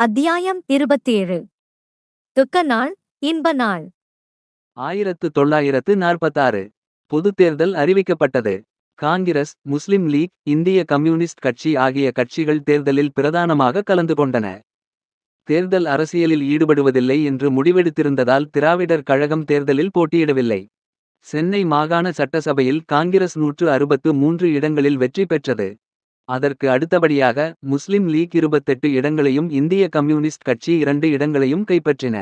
அத்தியாயம் இருபத்தேழு. துக்க நாள் இன்ப நாள். ஆயிரத்து தொள்ளாயிரத்து நாற்பத்தாறு. பொதுத் தேர்தல் அறிவிக்கப்பட்டது. காங்கிரஸ் முஸ்லிம் லீக் இந்திய கம்யூனிஸ்ட் கட்சி ஆகிய கட்சிகள் தேர்தலில் பிரதானமாக கலந்து கொண்டன. தேர்தல் அரசியலில் ஈடுபடுவதில்லை என்று முடிவெடுத்திருந்ததால் திராவிடர் கழகம் தேர்தலில் போட்டியிடவில்லை. சென்னை மாகாண சட்டசபையில் காங்கிரஸ் நூற்று அறுபத்து மூன்று இடங்களில் வெற்றி பெற்றது. அதற்கு அடுத்தபடியாக முஸ்லிம் லீக் இருபத்தெட்டு இடங்களையும் இந்திய கம்யூனிஸ்ட் கட்சி இரண்டு இடங்களையும் கைப்பற்றின.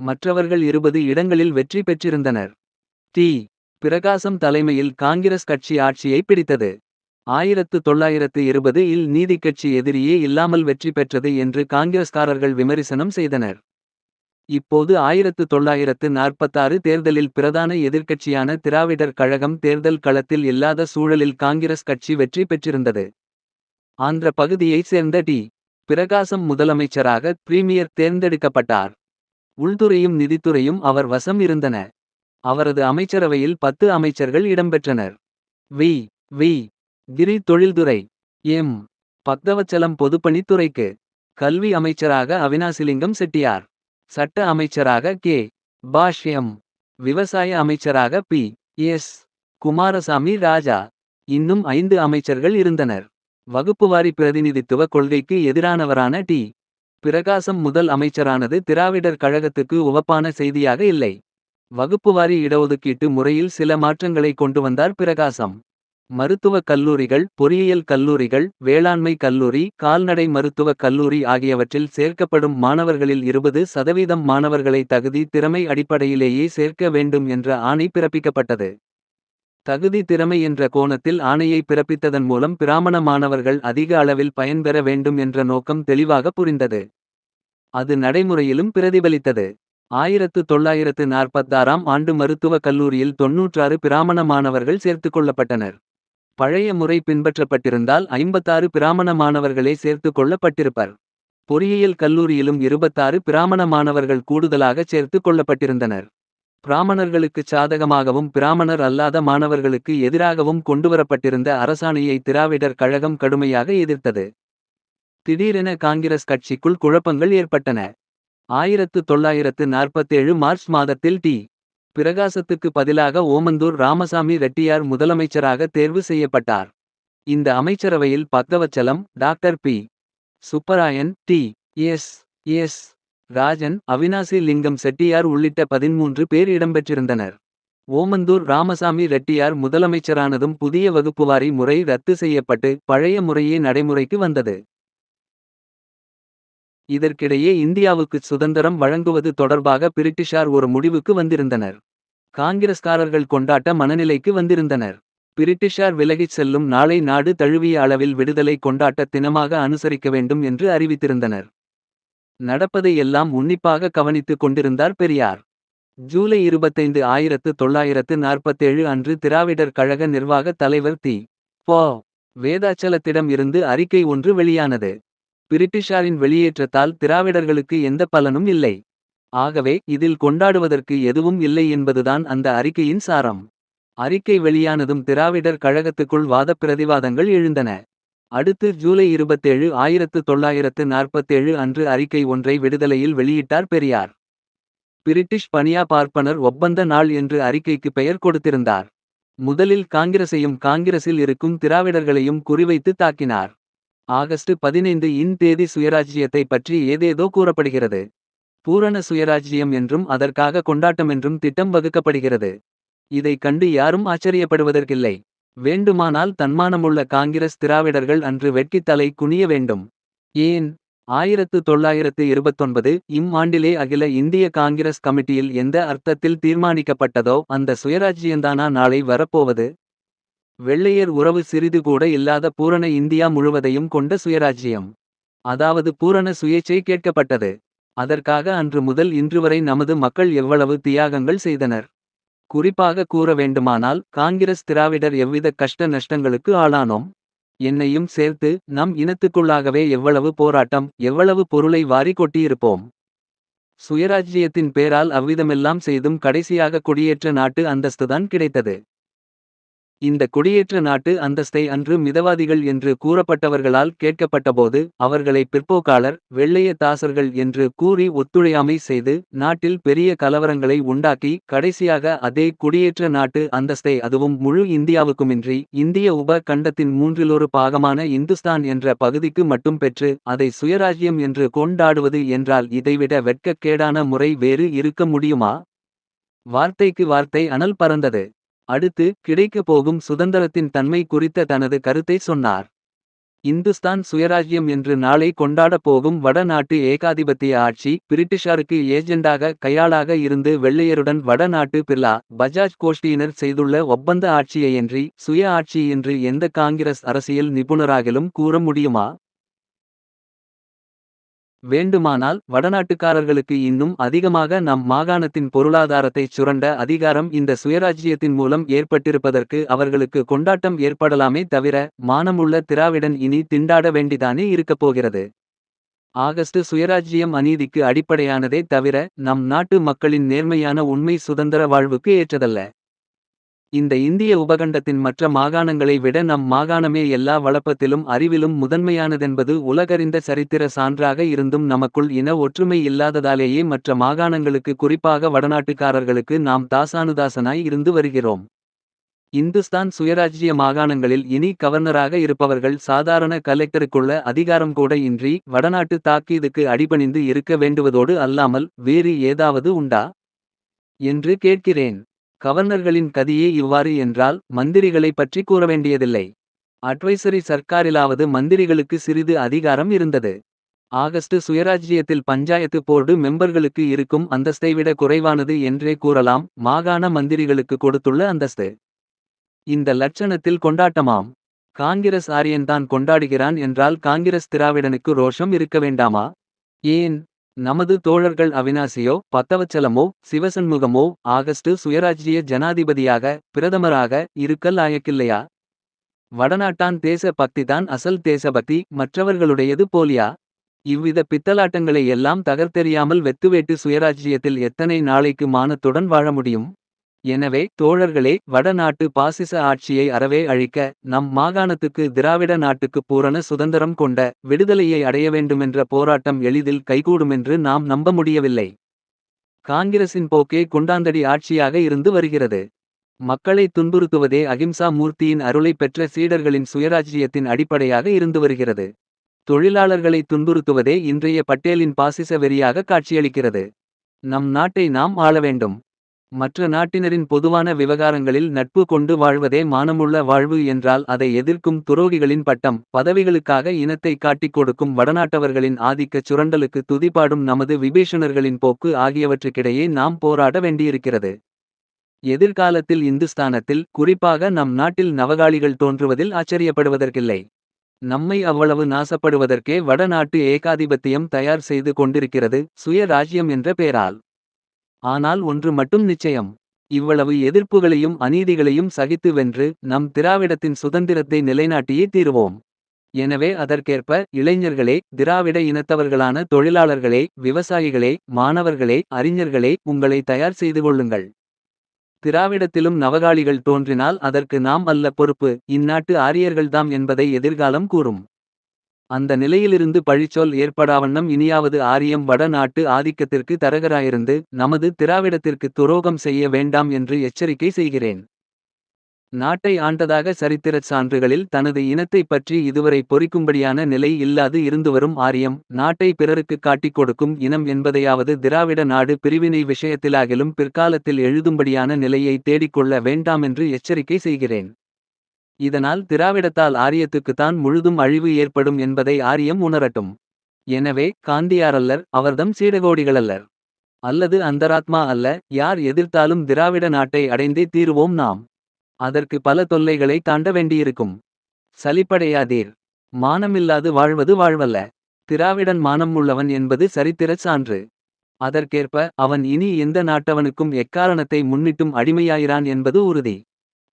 மற்றவர்கள் இருபது இடங்களில் வெற்றி பெற்றிருந்தனர். டி பிரகாசம் தலைமையில் காங்கிரஸ் கட்சி ஆட்சியை பிடித்தது. ஆயிரத்து தொள்ளாயிரத்து இருபது இல் நீதிக் கட்சி எதிரியே இல்லாமல் வெற்றி பெற்றது என்று காங்கிரஸ்காரர்கள் விமரிசனம் செய்தனர். இப்போது ஆயிரத்து தொள்ளாயிரத்து நாற்பத்தாறு தேர்தலில் பிரதான எதிர்க்கட்சியான திராவிடர் கழகம் தேர்தல் களத்தில் இல்லாத சூழலில் காங்கிரஸ் கட்சி வெற்றி பெற்றிருந்தது. ஆந்திர பகுதியைச் சேர்ந்த டி. பிரகாசம் முதலமைச்சராக பிரீமியர் தேர்ந்தெடுக்கப்பட்டார். உள்துறையும் நிதித்துறையும் அவர் வசம் இருந்தன. அவரது அமைச்சரவையில் பத்து அமைச்சர்கள் இடம்பெற்றனர். வி. வி. கிரி தொழில்துறை. எம். பக்தவச்சலம் பொதுப்பணித்துறைக்கு கல்வி அமைச்சராக அவினாசிலிங்கம் செட்டியார். சட்ட அமைச்சராக கே. பாஷ்யம் விவசாய அமைச்சராக பி. எஸ். குமாரசாமி ராஜா. இன்னும் ஐந்து அமைச்சர்கள் இருந்தனர். வகுப்புவாரி பிரதிநிதித்துவ கொள்கைக்கு எதிரானவரான டி. பிரகாசம் முதல் அமைச்சரானது திராவிடர் கழகத்துக்கு உவப்பான செய்தியாக இல்லை. வகுப்புவாரி இடஒதுக்கீட்டு முறையில் சில மாற்றங்களை கொண்டு வந்தார் பிரகாசம். மருத்துவக் கல்லூரிகள் பொறியியல் கல்லூரிகள் வேளாண்மை கல்லூரி கால்நடை மருத்துவக் கல்லூரி ஆகியவற்றில் சேர்க்கப்படும் மாணவர்களில் இருபது சதவீதம் மாணவர்களை தகுதி திறமை அடிப்படையிலேயே சேர்க்க வேண்டும் என்ற ஆணை பிறப்பிக்கப்பட்டது. தகுதி திறமை என்ற கோணத்தில் ஆணையை பிறப்பித்ததன் மூலம் பிராமண மாணவர்கள் அதிக அளவில் பயன்பெற வேண்டும் என்ற நோக்கம் தெளிவாக புரிந்தது. அது நடைமுறையிலும் பிரதிபலித்தது. ஆயிரத்து தொள்ளாயிரத்து நாற்பத்தாறாம் ஆண்டு மருத்துவக் கல்லூரியில் தொன்னூற்றாறு பிராமண மாணவர்கள் சேர்த்துக் கொள்ளப்பட்டனர். பழைய முறை பின்பற்றப்பட்டிருந்தால் ஐம்பத்தாறு பிராமண மாணவர்களே சேர்த்துக் கொள்ளப்பட்டிருப்பர். பொறியியல் கல்லூரியிலும் இருபத்தாறு பிராமண மாணவர்கள் கூடுதலாக சேர்த்துக் கொள்ளப்பட்டிருந்தனர். பிராமணர்களுக்கு சாதகமாகவும் பிராமணர் அல்லாத மாணவர்களுக்கு எதிராகவும் கொண்டுவரப்பட்டிருந்த அரசாணையை திராவிடர் கழகம் கடுமையாக எதிர்த்தது. திடீரென காங்கிரஸ் கட்சிக்குள் குழப்பங்கள் ஏற்பட்டன. ஆயிரத்து தொள்ளாயிரத்து நாற்பத்தேழு மார்ச் மாதத்தில் டி. பிரகாசத்துக்கு பதிலாக ஓமந்தூர் ராமசாமி ரெட்டியார் முதலமைச்சராக தேர்வு செய்யப்பட்டார். இந்த அமைச்சரவையில் Bhaktavatsalam doctor P. Subbarayan T. S. S. Rajan Avinashi Lingam Chettiar உள்ளிட்ட பதிமூன்று பேர் இடம்பெற்றிருந்தனர். ஓமந்தூர் ராமசாமி ரெட்டியார் முதலமைச்சரானதும் புதிய வகுப்புவாரி முறை ரத்து செய்யப்பட்டு பழைய முறையே நடைமுறைக்கு வந்தது. இதற்கிடையே இந்தியாவுக்கு சுதந்திரம் வழங்குவது தொடர்பாக பிரிட்டிஷார் ஒரு முடிவுக்கு வந்திருந்தனர். காங்கிரஸ்காரர்கள் கொண்டாட்ட மனநிலைக்கு வந்திருந்தனர். பிரிட்டிஷார் விலகிச் செல்லும் நாளை நாடு தழுவிய அளவில் விடுதலை கொண்டாட்ட தினமாக அனுசரிக்க வேண்டும் என்று அறிவித்திருந்தனர். நடப்பதை எல்லாம் உன்னிப்பாக கவனித்துக் கொண்டிருந்தார் பெரியார். ஜூலை இருபத்தைந்து ஆயிரத்து தொள்ளாயிரத்து நாற்பத்தேழு அன்று திராவிடர் கழக நிர்வாகத் தலைவர் தி. போ. வேதாச்சலத்திடம் இருந்து அறிக்கை ஒன்று வெளியானது. பிரிட்டிஷாரின் வெளியேற்றத்தால் திராவிடர்களுக்கு எந்த பலனும் இல்லை. ஆகவே இதில் கொண்டாடுவதற்கு எதுவும் இல்லை என்பதுதான் அந்த அறிக்கையின் சாரம். அறிக்கை வெளியானதும் திராவிடர் கழகத்துக்குள் வாதப் பிரதிவாதங்கள் எழுந்தன. அடுத்து ஜூலை இருபத்தேழு ஆயிரத்து தொள்ளாயிரத்து நாற்பத்தேழு அன்று அறிக்கை ஒன்றை விடுதலையில் வெளியிட்டார் பெரியார். பிரிட்டிஷ் பனியா பார்ப்பனர் ஒப்பந்த நாள் என்று அறிக்கைக்கு பெயர் கொடுத்திருந்தார். முதலில் காங்கிரசையும் காங்கிரசில் இருக்கும் திராவிடர்களையும் குறிவைத்து தாக்கினார். ஆகஸ்ட் பதினைந்து இன் தேதி சுயராஜ்யத்தை பற்றி ஏதேதோ கூறப்படுகிறது. பூரண சுயராஜ்யம் என்றும் அதற்காக கொண்டாட்டமென்றும் திட்டம் வகுக்கப்படுகிறது. இதை கண்டு யாரும் ஆச்சரியப்படுவதற்கில்லை. வேண்டுமானால் தன்மானமுள்ள காங்கிரஸ் திராவிடர்கள் அன்று வெட்கித்தலை குனிய வேண்டும். ஏன்? ஆயிரத்து தொள்ளாயிரத்து இருபத்தொன்பது இம் ஆண்டிலே அகில இந்திய காங்கிரஸ் கமிட்டியில் எந்த அர்த்தத்தில் தீர்மானிக்கப்பட்டதோ அந்த சுயராஜ்யந்தானா நாளை வரப்போவது? வெள்ளையர் உறவு சிறிது கூட இல்லாத பூரண இந்தியா முழுவதையும் கொண்ட சுயராஜ்யம். அதாவது பூரண சுயேச்சை கேட்கப்பட்டது. அதற்காக அன்று முதல் இன்று வரை நமது மக்கள் எவ்வளவு தியாகங்கள் செய்தனர். குறிப்பாக கூற வேண்டுமானால் காங்கிரஸ் திராவிடர் எவ்வித கஷ்ட நஷ்டங்களுக்கு ஆளானோம். என்னையும் சேர்த்து நம் இனத்துக்குள்ளாகவே எவ்வளவு போராட்டம் எவ்வளவு பொருளை வாரி கொட்டியிருப்போம். சுயராஜ்யத்தின் பேரால் அவ்விதமெல்லாம் செய்தும் கடைசியாக குடியேற்ற நாட்டு அந்தஸ்துதான் கிடைத்தது. இந்த குடியேற்ற நாட்டு அந்தஸ்தை அன்று மிதவாதிகள் என்று கூறப்பட்டவர்களால் கேட்கப்பட்டபோது அவர்களை பிற்போக்காளர் வெள்ளைய தாசர்கள் என்று கூறி ஒத்துழையாமை செய்து நாட்டில் பெரிய கலவரங்களை உண்டாக்கி கடைசியாக அதே குடியேற்ற நாட்டு அந்தஸ்தை அதுவும் முழு இந்தியாவுக்குமின்றி இந்திய உப கண்டத்தின் மூன்றிலொரு பாகமான இந்துஸ்தான் என்ற பகுதிக்கு மட்டும் பெற்று அதை சுயராஜ்யம் என்று கொண்டாடுவது என்றால் இதைவிட வெட்கக்கேடான முறை வேறு இருக்க முடியுமா? வார்த்தைக்கு வார்த்தை அனல் பறந்தது. அடுத்து கிடைக்கப் போகும் சுதந்திரத்தின் தன்மை குறித்த தனது கருத்தை சொன்னார். இந்துஸ்தான் சுயராஜ்யம் என்று நாளை கொண்டாடப் போகும் வடநாட்டு ஏகாதிபத்திய ஆட்சி பிரிட்டிஷாருக்கு ஏஜெண்டாக கையாளாக இருந்து வெள்ளையருடன் வடநாட்டு பிர்லா பஜாஜ் கோஷ்டியினர் செய்துள்ள ஒப்பந்த ஆட்சியையன்றி சுய ஆட்சி என்று எந்த காங்கிரஸ் அரசியல் நிபுணராகிலும் கூற முடியுமா? வேண்டுமானால் வடநாட்டுக்காரர்களுக்கு இன்னும் அதிகமாக நம் மாகாணத்தின் பொருளாதாரத்தைச் சுரண்ட அதிகாரம் இந்த சுயராஜ்யத்தின் மூலம் ஏற்பட்டிருப்பதற்கு அவர்களுக்கு கொண்டாட்டம் ஏற்படலாமே தவிர மானமுள்ள திராவிடன் இனி திண்டாட வேண்டிதானே இருக்கப் போகிறது. ஆகஸ்ட் சுயராஜ்யம் அநீதிக்கு அடிப்படையானதே தவிர நம் நாட்டு மக்களின் நேர்மையான உண்மை சுதந்திர வாழ்வுக்கு ஏற்றதல்ல. இந்த இந்திய உபகண்டத்தின் மற்ற மாகாணங்களை விட நம் மாகாணமே எல்லா வளப்பத்திலும் அறிவிலும் முதன்மையானதென்பது உலகறிந்த சரித்திர சான்றாக இருந்தும் நமக்குள் இன ஒற்றுமை இல்லாததாலேயே மற்ற மாகாணங்களுக்கு குறிப்பாக வடநாட்டுக்காரர்களுக்கு நாம் தாசானுதாசனாய் இருந்து வருகிறோம். இந்துஸ்தான் சுயராஜ்ய மாகாணங்களில் இனி கவர்னராக இருப்பவர்கள் சாதாரண கலெக்டருக்குள்ள அதிகாரம் கூட இன்றி வடநாட்டு தாக்கீதுக்கு அடிபணிந்து இருக்க வேண்டுவதோடு அல்லாமல் வேறு ஏதாவது உண்டா? என்று கேட்கிறேன். கவர்னர்களின் கதியே இவ்வாறு என்றால் மந்திரிகளை பற்றி கூற வேண்டியதில்லை அட்வைசரி சர்க்காரிலாவது மந்திரிகளுக்கு சிறிது அதிகாரம் இருந்தது. ஆகஸ்ட் சுயராஜ்யத்தில் பஞ்சாயத்து போர்டு மெம்பர்களுக்கு இருக்கும் அந்தஸ்தை விட குறைவானது என்றே கூறலாம் மாகாண மந்திரிகளுக்கு கொடுத்துள்ள அந்தஸ்து. இந்த லட்சணத்தில் கொண்டாட்டமாம். காங்கிரஸ் ஆரியன்தான் கொண்டாடுகிறான் என்றால் காங்கிரஸ் திராவிடனுக்கு ரோஷம் இருக்க வேண்டாமா? ஏன்? நமது தோழர்கள் அவினாசியோ பத்தவச்சலமோ சிவசண்முகமோ ஆகஸ்ட் சுயராஜ்ய ஜனாதிபதியாக பிரதமராக இருக்கல் ஆயக்கில்லையா? வடநாட்டான் தேச பக்திதான் அசல் தேசபக்தி மற்றவர்களுடையது போலியா? இவ்வித பித்தலாட்டங்களை எல்லாம் தகர்த்தெறியாமல் வெத்துவேட்டு சுயராஜ்யத்தில் எத்தனை நாளைக்கு மானத்துடன் வாழ முடியும்? எனவே தோழர்களே வடநாட்டு பாசிச ஆட்சியை அறவே அழிக்க நம் மாகாணத்துக்கு திராவிட நாட்டுக்கு பூரண சுதந்திரம் கொண்ட விடுதலையை அடைய வேண்டுமென்ற போராட்டம் எளிதில் கைகூடுமென்று நாம் நம்ப முடியவில்லை. காங்கிரசின் போக்கே குண்டாந்தடி ஆட்சியாக இருந்து வருகிறது. மக்களை துன்புறுத்துவதே அகிம்சா மூர்த்தியின் அருளை பெற்ற சீடர்களின் சுயராஜ்யத்தின் அடிப்படையாக இருந்து வருகிறது. தொழிலாளர்களை துன்புறுத்துவதே இன்றைய பட்டேலின் பாசிச வெறியாக காட்சியளிக்கிறது. நம் நாட்டை நாம் ஆள வேண்டும். மற்ற நாட்டினரின் பொதுவான விவகாரங்களில் நட்பு கொண்டு வாழ்வதே மானமுள்ள வாழ்வு என்றால் அதை எதிர்க்கும் துரோகிகளின் பட்டம். பதவிகளுக்காக இனத்தை காட்டிக் கொடுக்கும் வடநாட்டவர்களின் ஆதிக்கச் சுரண்டலுக்கு துதிபாடும் நமது விபீஷணர்களின் போக்கு ஆகியவற்றுக்கிடையே நாம் போராட வேண்டியிருக்கிறது. எதிர்காலத்தில் இந்துஸ்தானத்தில் குறிப்பாக நம் நாட்டில் நவகாளிகள் தோன்றுவதில் ஆச்சரியப்படுவதற்கில்லை. நம்மை அவ்வளவு நாசப்படுவதற்கே வடநாட்டு ஏகாதிபத்தியம் தயார் செய்து கொண்டிருக்கிறது சுய ராஜ்யம் என்ற பெயரால். ஆனால் ஒன்று மட்டும் நிச்சயம். இவ்வளவு எதிர்ப்புகளையும் அநீதிகளையும் சகித்து வென்று நம் திராவிடத்தின் சுதந்திரத்தை நிலைநாட்டியே தீருவோம். எனவே அதற்கேற்ப இளைஞர்களே திராவிட இனத்தவர்களான தொழிலாளர்களே விவசாயிகளே மாணவர்களே அறிஞர்களே உங்களை தயார் செய்து கொள்ளுங்கள். திராவிடத்திலும் நவகாளிகள் தோன்றினால் அதற்கு நாம் அல்ல பொறுப்பு. இந்நாட்டு ஆரியர்கள்தாம் என்பதை எதிர்காலம் கூறும். அந்த நிலையிலிருந்து பழிச்சொல் ஏற்படாவண்ணம் இனியாவது ஆரியம் வட நாட்டு ஆதிக்கத்திற்கு தரகராயிருந்து நமது திராவிடத்திற்கு துரோகம் செய்ய வேண்டாம் என்று எச்சரிக்கை செய்கிறேன். நாட்டை ஆண்டதாக சரித்திரச் சான்றுகளில் தனது இனத்தைப் பற்றி இதுவரை பொறிக்கும்படியான நிலை இல்லாது இருந்துவரும் ஆரியம் நாட்டை பிறருக்கு காட்டிக் கொடுக்கும் இனம் என்பதையாவது திராவிட நாடு பிரிவினை விஷயத்திலாகிலும் பிற்காலத்தில் எழுதும்படியான நிலையை தேடிக்கொள்ள வேண்டாமென்று எச்சரிக்கை செய்கிறேன். இதனால் திராவிடத்தால் ஆரியத்துக்குத்தான் முழுதும் அழிவு ஏற்படும் என்பதை ஆரியம் உணரட்டும். எனவே காந்தியாரல்லர் அவர்தம் சீடகோடிகளல்லர். அல்லது அந்தராத்மா அல்ல யார் எதிர்த்தாலும் திராவிட நாட்டை அடைந்தே தீருவோம் நாம். அதற்கு பல தொல்லைகளை தாண்ட வேண்டியிருக்கும். சலிப்படையாதீர். மானமில்லாது வாழ்வது வாழ்வல்ல. திராவிடன் மானம் உள்ளவன் என்பது சரித்திரச் சான்று. அதற்கேற்ப அவன் இனி எந்த நாட்டவனுக்கும் எக்காரணத்தை முன்னிட்டும் அடிமையாயிரான் என்பது உறுதி.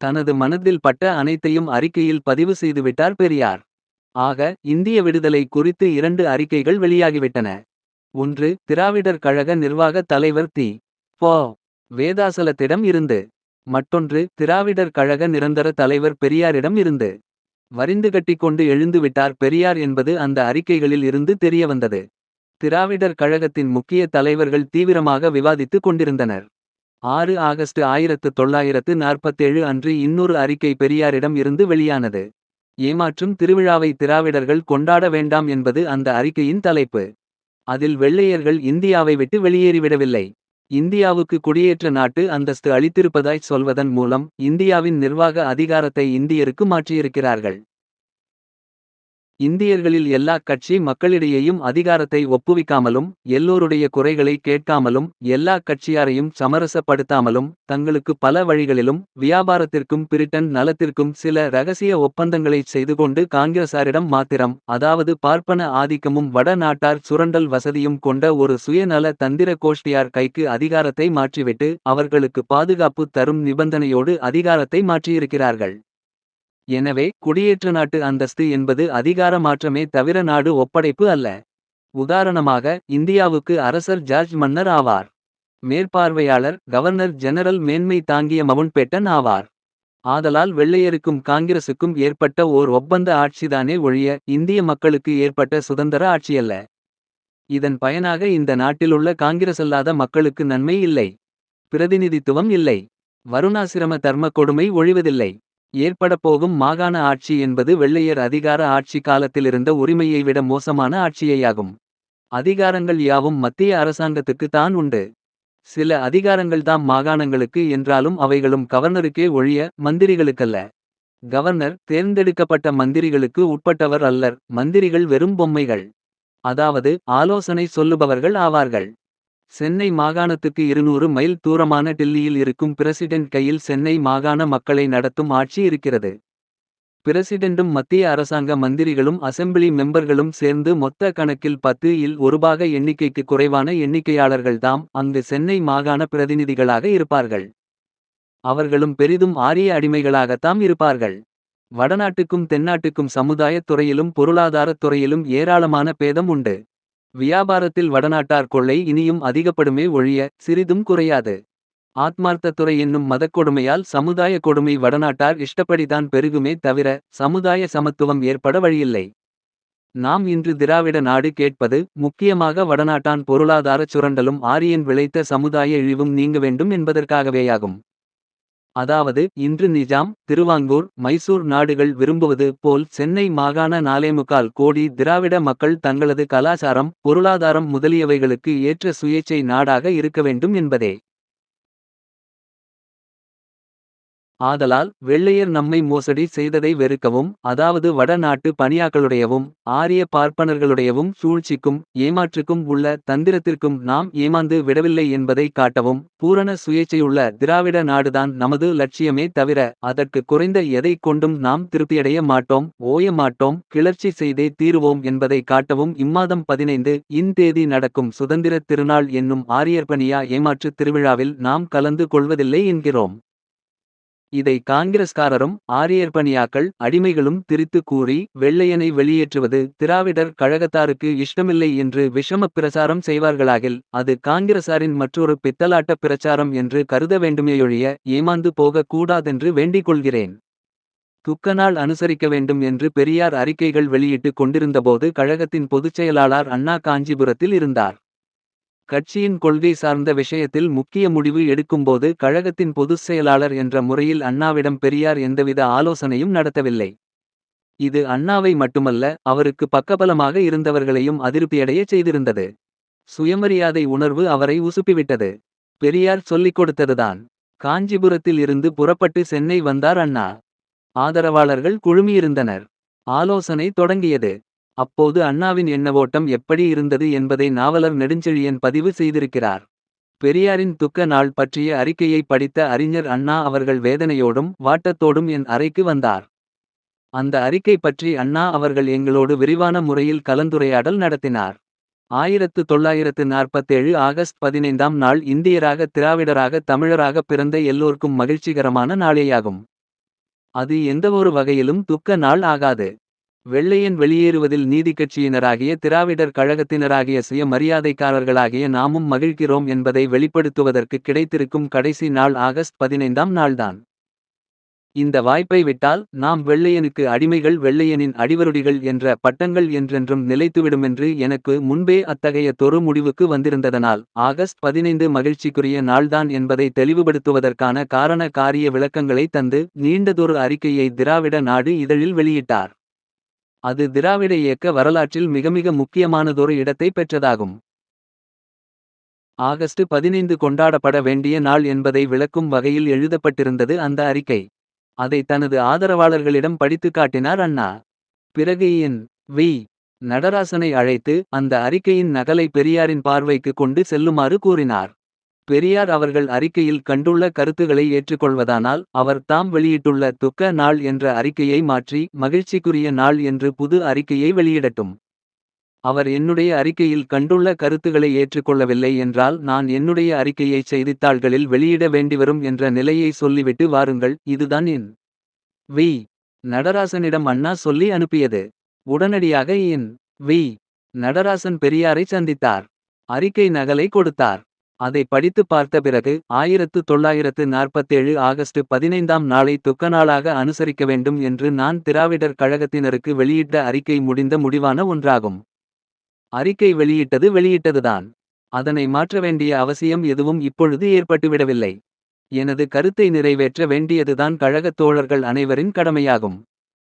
தனது மனதில் பட்ட அனைத்தையும் அறிக்கையில் பதிவு செய்துவிட்டார் பெரியார் ஆக இந்திய விடுதலை குறித்து இரண்டு அறிக்கைகள் வெளியாகிவிட்டன ஒன்று திராவிடர் கழக நிர்வாக தலைவர் தி போ வேதாசலத்திடம் இருந்து மற்றொன்று திராவிடர் கழக நிரந்தர தலைவர் பெரியாரிடம் இருந்து. வரிந்து கட்டிக்கொண்டு எழுந்துவிட்டார் பெரியார் என்பது அந்த அறிக்கைகளில் இருந்து தெரியவந்தது. திராவிடர் கழகத்தின் முக்கிய தலைவர்கள் தீவிரமாக விவாதித்துக் கொண்டிருந்தனர். ஆறு ஆகஸ்ட் ஆயிரத்து தொள்ளாயிரத்து நாற்பத்தேழு அன்று இன்னொரு அறிக்கை பெரியாரிடம் இருந்து வெளியானது. ஏமாற்றும் திருவிழாவை திராவிடர்கள் கொண்டாட வேண்டாம் என்பது அந்த அறிக்கையின் தலைப்பு. அதில் வெள்ளையர்கள் இந்தியாவை விட்டு வெளியேறிவிடவில்லை. இந்தியாவுக்கு குடியேற்ற நாட்டு அந்தஸ்து அளித்திருப்பதாய் சொல்வதன் மூலம் இந்தியாவின் நிர்வாக அதிகாரத்தை இந்தியருக்கு மாற்றியிருக்கிறார்கள். இந்தியர்களில் எல்லா கட்சி மக்களிடையேயும் அதிகாரத்தை ஒப்புவிக்காமலும். எல்லோருடைய குறைகளை கேட்காமலும் எல்லா கட்சியாரையும் சமரசப்படுத்தாமலும். தங்களுக்கு பல வழிகளிலும் வியாபாரத்திற்கும் பிரிட்டன் நலத்திற்கும். சில ரகசிய ஒப்பந்தங்களைச் செய்துகொண்டு காங்கிரசாரிடம் மாத்திரம். அதாவது பார்ப்பன ஆதிக்கமும் வட நாட்டார் சுரண்டல் வசதியும் கொண்ட ஒரு சுயநல தந்திர கோஷ்டியார் கைக்கு அதிகாரத்தை மாற்றிவிட்டு. அவர்களுக்கு பாதுகாப்பு தரும் நிபந்தனையோடு அதிகாரத்தை மாற்றியிருக்கிறார்கள். எனவே குடியேற்ற நாட்டு அந்தஸ்து என்பது அதிகார மாற்றமே தவிர நாடு ஒப்படைப்பு அல்ல. உதாரணமாக இந்தியாவுக்கு அரசர் ஜார்ஜ் மன்னர் ஆவார். மேற்பார்வையாளர் கவர்னர் ஜெனரல் மேன்மை தாங்கிய மவுண்ட்பேட்டன் ஆவார். ஆதலால் வெள்ளையருக்கும் காங்கிரசுக்கும் ஏற்பட்ட ஓர் ஒப்பந்த ஆட்சிதானே ஒழிய இந்திய மக்களுக்கு ஏற்பட்ட சுதந்தர ஆட்சியல்ல. இதன் பயனாக இந்த நாட்டிலுள்ள காங்கிரசல்லாத மக்களுக்கு நன்மை இல்லை. பிரதிநிதித்துவம் இல்லை. வருணாசிரம தர்ம கொடுமை ஒழிவதில்லை. ஏற்படப்போகும் மாகாண ஆட்சி என்பது வெள்ளையர் அதிகார ஆட்சி காலத்திலிருந்த உரிமையை விட மோசமான ஆட்சியையாகும் அதிகாரங்கள் யாவும் மத்திய அரசாங்கத்துக்கு தான் உண்டு. சில அதிகாரங்கள்தாம் மாகாணங்களுக்கு என்றாலும் அவைகளும் கவர்னருக்கே ஒழிய மந்திரிகளுக்கல்ல. கவர்னர் தேர்ந்தெடுக்கப்பட்ட மந்திரிகளுக்கு உட்பட்டவர் அல்லர் மந்திரிகள் வெறும் பொம்மைகள். அதாவது ஆலோசனை சொல்லுபவர்கள் ஆவார்கள். சென்னை மாகாணத்துக்கு இருநூறு மைல் தூரமான டெல்லியில் இருக்கும் பிரசிடென்ட் கையில் சென்னை மாகாண மக்களை நடத்தும் ஆட்சி இருக்கிறது. பிரசிடென்டும் மத்திய அரசாங்க மந்திரிகளும் அசெம்பிளி மெம்பர்களும் சேர்ந்து மொத்த கணக்கில் பத்து இல் ஒருபாக எண்ணிக்கைக்கு குறைவான எண்ணிக்கையாளர்கள்தாம் அங்கு சென்னை மாகாண பிரதிநிதிகளாக இருப்பார்கள். அவர்களும் பெரிதும் ஆரிய அடிமைகளாகத்தாம் இருப்பார்கள். வடநாட்டுக்கும் தென்னாட்டுக்கும் சமுதாயத் துறையிலும் பொருளாதாரத் துறையிலும் ஏராளமான பேதம் உண்டு. வியாபாரத்தில் வடநாட்டார் கொள்ளை இனியும் அதிகப்படுமே ஒழிய சிறிதும் குறையாது. ஆத்மார்த்த துறை என்னும் மதக்கொடுமையால் சமுதாய கொடுமை வடநாட்டார் இஷ்டப்படிதான் பெருகுமே தவிர சமுதாய சமத்துவம் ஏற்பட வழியில்லை. நாம் இன்று திராவிட நாடு கேட்பது முக்கியமாக வடநாட்டான் பொருளாதாரச் சுரண்டலும் ஆரியன் விளைத்த சமுதாய இழிவும் நீங்க வேண்டும் என்பதற்காகவேயாகும். அதாவது இன்று நிஜாம் திருவாங்கூர் மைசூர் நாடுகள் விரும்புவது போல் சென்னை மாகாண நாலேமுக்கால் கோடி திராவிட மக்கள் தங்களது கலாச்சாரம் பொருளாதாரம் முதலியவைகளுக்கு ஏற்ற சுயேச்சை நாடாக இருக்க வேண்டும் என்பதே. ஆதலால் வெள்ளையர் நம்மை மோசடி செய்ததை வெறுக்கவும் அதாவது வடநாட்டு பணியாக்களுடையவும் ஆரிய பார்ப்பனர்களுடையவும் சூழ்ச்சிக்கும் ஏமாற்றுக்கும் உள்ள தந்திரத்திற்கும் நாம் ஏமாந்து விடவில்லை என்பதை காட்டவும் பூரண சுயேச்சையுள்ள திராவிட நாடுதான் நமது லட்சியமே தவிர அதற்கு குறைந்த எதைக் கொண்டும் நாம் திருப்தியடைய மாட்டோம் ஓய மாட்டோம் கிளர்ச்சி செய்தே தீருவோம் என்பதை காட்டவும் இம்மாதம் பதினைந்து இன் தேதி நடக்கும் சுதந்திரத் திருநாள் என்னும் ஆரியர்பணியா ஏமாற்றுத் திருவிழாவில் நாம் கலந்து கொள்வதில்லை என்கிறோம். இதை காங்கிரஸ்காரரும் ஆரியர்பணியாக்கள் அடிமைகளும் திரித்து கூறி வெள்ளையனை வெளியேற்றுவது திராவிடர் கழகத்தாருக்கு இஷ்டமில்லை என்று விஷமப் பிரசாரம் செய்வார்களாகில் அது காங்கிரசாரின் மற்றொரு பித்தலாட்ட பிரச்சாரம் என்று கருத வேண்டுமேயொழிய ஏமாந்து போக கூடாதென்று வேண்டிக் கொள்கிறேன். துக்கநாள் அனுசரிக்க வேண்டும் என்று பெரியார் அறிக்கைகள் வெளியிட்டுக் கொண்டிருந்தபோது கழகத்தின் பொதுச்செயலாளர் அண்ணா காஞ்சிபுரத்தில் இருந்தார். கட்சியின் கொள்கை சார்ந்த விஷயத்தில் முக்கிய முடிவு எடுக்கும்போது கழகத்தின் பொதுச் செயலாளர் என்ற முறையில் அண்ணாவிடம் பெரியார் எந்தவித ஆலோசனையும் நடத்தவில்லை. இது அண்ணாவை மட்டுமல்ல அவருக்கு பக்கபலமாக இருந்தவர்களையும் அதிருப்தியடைய செய்திருந்தது. சுயமரியாதை உணர்வு அவரை உசுப்பிவிட்டது. பெரியார் சொல்லிக் கொடுத்ததுதான். காஞ்சிபுரத்தில் இருந்து புறப்பட்டு சென்னை வந்தார் அண்ணா. ஆதரவாளர்கள் குழுமியிருந்தனர். ஆலோசனை தொடங்கியது. அப்போது அண்ணாவின் எண்ணவோட்டம் எப்படி இருந்தது என்பதை நாவலர் நெடுஞ்செழியன் பதிவு செய்திருக்கிறார். பெரியாரின் துக்க நாள் பற்றிய அறிக்கையை படித்த அறிஞர் அண்ணா அவர்கள் வேதனையோடும் வாட்டத்தோடும் என் அறைக்கு வந்தார். அந்த அறிக்கை பற்றி அண்ணா அவர்கள் எங்களோடு விரிவான முறையில் கலந்துரையாடல் நடத்தினார். ஆயிரத்து தொள்ளாயிரத்து நாற்பத்தேழு ஆகஸ்ட் பதினைந்தாம் நாள் இந்தியராக திராவிடராக தமிழராக பிறந்த எல்லோருக்கும் மகிழ்ச்சிகரமான நாளேயாகும். அது எந்தவொரு வகையிலும் துக்க நாள் ஆகாது. வெள்ளையன் வெளியேறுவதில் நீதிக்கட்சியினராகிய திராவிடர் கழகத்தினராகிய சுய மரியாதைக்காரர்களாகிய நாமும் மகிழ்கிறோம் என்பதை வெளிப்படுத்துவதற்கு கிடைத்திருக்கும் கடைசி நாள் ஆகஸ்ட் பதினைந்தாம் நாள்தான். இந்த வாய்ப்பை விட்டால் நாம் வெள்ளையனுக்கு அடிமைகள் வெள்ளையனின் அடிவருடிகள் என்ற பட்டங்கள் என்றென்றும் நிலைத்துவிடுமென்று எனக்கு முன்பே அத்தகைய தொறு முடிவுக்கு வந்திருந்ததனால் ஆகஸ்ட் பதினைந்து மகிழ்ச்சிக்குரிய நாள்தான் என்பதை தெளிவுபடுத்துவதற்கான காரண காரிய விளக்கங்களை தந்து நீண்டதொரு அறிக்கையை திராவிட நாடு இதழில் வெளியிட்டார். அது திராவிட இயக்க வரலாற்றில் மிகமிக முக்கியமானதொரு இடத்தை பெற்றதாகும். ஆகஸ்ட் பதினைந்து கொண்டாடப்பட வேண்டிய நாள் என்பதை விளக்கும் வகையில் எழுதப்பட்டிருந்தது அந்த அறிக்கை. அதை தனது ஆதரவாளர்களிடம் படித்துக் காட்டினார் அண்ணா. பிறகு என். வி. நடராசனை அழைத்து அந்த அறிக்கையின் நகலை பெரியாரின் பார்வைக்கு கொண்டு செல்லுமாறு கூறினார். பெரியார் அவர்கள் அறிக்கையில் கண்டுள்ள கருத்துகளை ஏற்றுக்கொள்வதானால் அவர் தாம் வெளியிட்டுள்ள துக்க நாள் என்ற அறிக்கையை மாற்றி மகிழ்ச்சிக்குரிய நாள் என்று புது அறிக்கையை வெளியிடட்டும். அவர் என்னுடைய அறிக்கையில் கண்டுள்ள கருத்துகளை ஏற்றுக்கொள்ளவில்லை என்றால் நான் என்னுடைய அறிக்கையைச் செய்தித்தாள்களில் வெளியிட வேண்டிவரும் என்ற நிலையை சொல்லிவிட்டு வாருங்கள் இதுதான் என். வி. நடராசனிடம் அண்ணா சொல்லி அனுப்பியது. உடனடியாக என். வி. நடராசன் பெரியாரைச் சந்தித்தார். அறிக்கை நகலை கொடுத்தார். அதை படித்துப் பார்த்த பிறகு ஆயிரத்து தொள்ளாயிரத்து நாற்பத்தேழு ஆகஸ்ட் பதினைந்தாம் நாளை துக்கநாளாக அனுசரிக்க வேண்டும் என்று நான் திராவிடர் கழகத்தினருக்கு வெளியிட்ட அறிக்கை முடிந்த முடிவான ஒன்றாகும். அறிக்கை வெளியிட்டது வெளியிட்டதுதான். அதனை மாற்ற வேண்டிய அவசியம் எதுவும் இப்பொழுது ஏற்பட்டுவிடவில்லை. எனது கருத்தை நிறைவேற்ற வேண்டியதுதான் கழகத் தோழர்கள் அனைவரின் கடமையாகும்.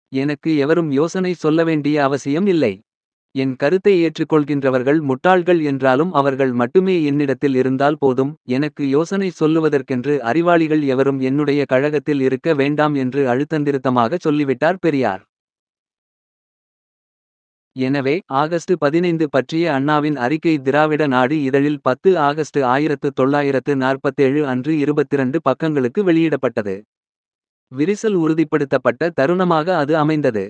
எனக்கு எவரும் யோசனை சொல்ல வேண்டிய அவசியம் இல்லை. என் கருத்தை ஏற்றுக்கொள்கின்றவர்கள் முட்டாள்கள் என்றாலும் அவர்கள் மட்டுமே என்னிடத்தில் இருந்தால் போதும். எனக்கு யோசனை சொல்லுவதற்கென்று அறிவாளிகள் எவரும் என்னுடைய கழகத்தில் இருக்க வேண்டாம் என்று அழுத்தந்திருத்தமாக சொல்லிவிட்டார் பெரியார். எனவே ஆகஸ்ட் பதினைந்து பற்றிய அண்ணாவின் அறிக்கை திராவிட நாடு இதழில் பத்து ஆகஸ்ட் ஆயிரத்து தொள்ளாயிரத்து நாற்பத்தேழு அன்று இருபத்திரண்டு பக்கங்களுக்கு வெளியிடப்பட்டது. விரிசல் உறுதிப்படுத்தப்பட்ட தருணமாக அது அமைந்தது.